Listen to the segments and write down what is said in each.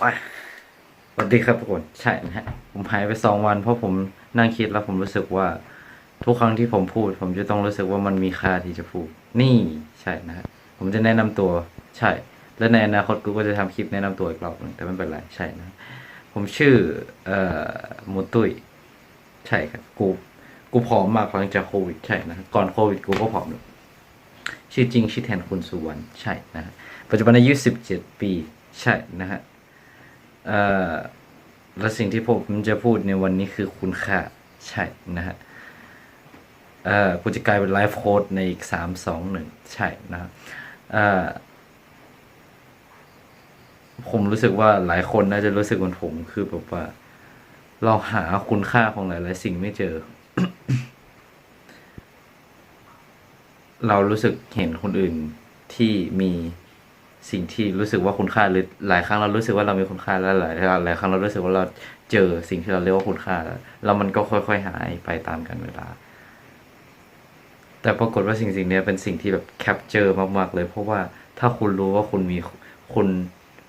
ไปสวัสดีครับทุกคนใช่นะฮะผมหายไปสองวัน เพราะผมนั่งคิดแล้วผมรู้สึกว่า ทุกครั้งที่ผมพูด ผมจะต้องรู้สึกว่ามันมีค่าที่จะพูด นี่ใช่นะฮะผมจะแนะนำตัวใช่ และในอนาคตกูก็จะทำคลิปแนะนำตัวอีกรอบหนึงแต่ไม่เป็นไรใช่นะ ผมชื่อเอ่อมูตุยใช่ครับกูกูผอมมากหลังจากโควิดใช่นะก่อนโควิดกูก็ผอมชื่อจริงชื่อแทนคุณสุวรรณใช่นะปัจจุบันอายุสิบเจ็ดปี ใช่นะฮะ และสิ่งที่ผมจะพูดในวันนี้คือคุณค่าใช่นะฮะอ่อกูจะกลายเป็นไลฟ์โค้ดในอีกสามสองหนึ่งใช่นะฮะอ่อผมรู้สึกว่าหลายคนน่าจะรู้สึกเหมือนผมคือแบบว่า เราหาคุณค่าของหลาย ๆ สิ่งไม่เจอ เรารู้สึกเห็นคนอื่นที่มี สิ่งที่รู้สึกว่าคุณค่าหรือหลายครั้งเรารู้สึกว่าเรามีคุณค่าแล้วหลายหลายครั้งเรารู้สึกว่าเราเจอสิ่งที่เราเรียกว่าคุณค่าแล้วมันก็ค่อย ๆ หายไปตามกันเวลา แต่ปรากฏว่าสิ่งสิ่งนี้เป็นสิ่งที่แบบแคปเจอร์มากๆเลย เพราะว่าถ้าคุณรู้ว่าคุณมีคุณ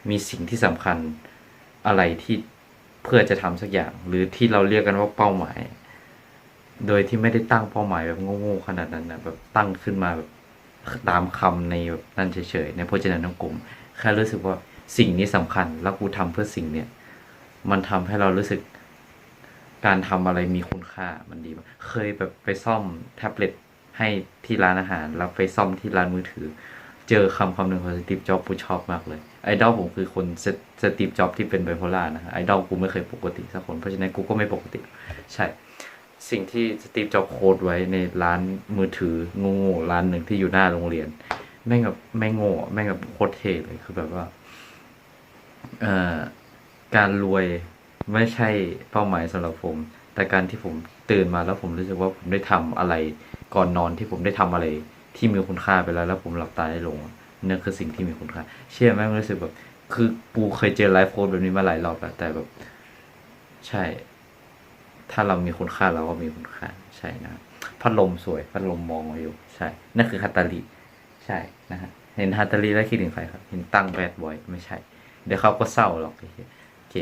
มีสิ่งที่สำคัญอะไรที่เพื่อจะทำสักอย่าง หรือที่เราเรียกกันว่าเป้าหมาย โดยที่ไม่ได้ตั้งเป้าหมายแบบโง่ๆขนาดนั้นนะแบบตั้งขึ้นมาแบบ ตามคำในนั่นเฉยๆในพจนานุกรมแค่รู้สึกว่าสิ่งนี้สำคัญแล้วกูทำเพื่อสิ่งเนี้ยมันทำให้เรารู้สึกการทำอะไรมีคุณค่ามันดีมากเคยแบบไปซ่อมแท็บเล็ตให้ที่ร้านอาหาร แล้วไปซ่อมที่ร้านมือถือ เจอคำคำหนึ่งของสตีฟจ็อบกูชอบมากเลย ไอดอลผมคือคนสตีฟจ็อบที่เป็นไบโพล่านะฮะไอดอลกูไม่เคยปกติสักคน เพราะฉะนั้นกูก็ไม่ปกติ ใช่ สิ่งที่สตีฟจ็อบโค้ดไว้ในร้านมือถือง่ๆร้านหนึ่งที่อยู่หน้าโรงเรียน แม่งแบบไม่โง่แม่งแบบโคตรเท่เลยคือแบบว่าเอ่อการรวยไม่ใช่เป้าหมายสำหรับผม แต่การที่ผมตื่นมาแล้วผมรู้สึกว่าผมได้ทำอะไร ก่อนนอนที่ผมได้ทำอะไร ที่มีคุณค่าไปแล้ว แล้วผมหลับตาได้ลงนั่นคือสิ่งที่มีคุณค่า เชื่อไหมรู้สึกแบบ คือปูเคยเจอไลฟ์โค้ดแบบนี้มาหลายรอบแล้วแต่แบบ ใช่ ถ้าเรามีคุณค่าเราก็มีคุณค่าใช่นะพัดลมสวยพัดลมมองมาอยู่ ใช่ นั่นคือฮัตตาลีใช่นะฮะเห็นฮัตตาลีแล้วคิดถึงใครครับเห็นตั้งแบดบอยไม่ใช่ เดี๋ยวเขาก็เศร้าหรอกโอเค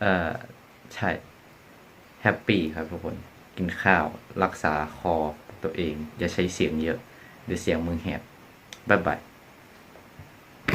เอ่อใช่แฮปปี้ครับทุกคนกินข้าวรักษาคอตัวเอง อย่าใช้เสียงเยอะ เดี๋ยวเสียงมึงแหบบ๊ายบาย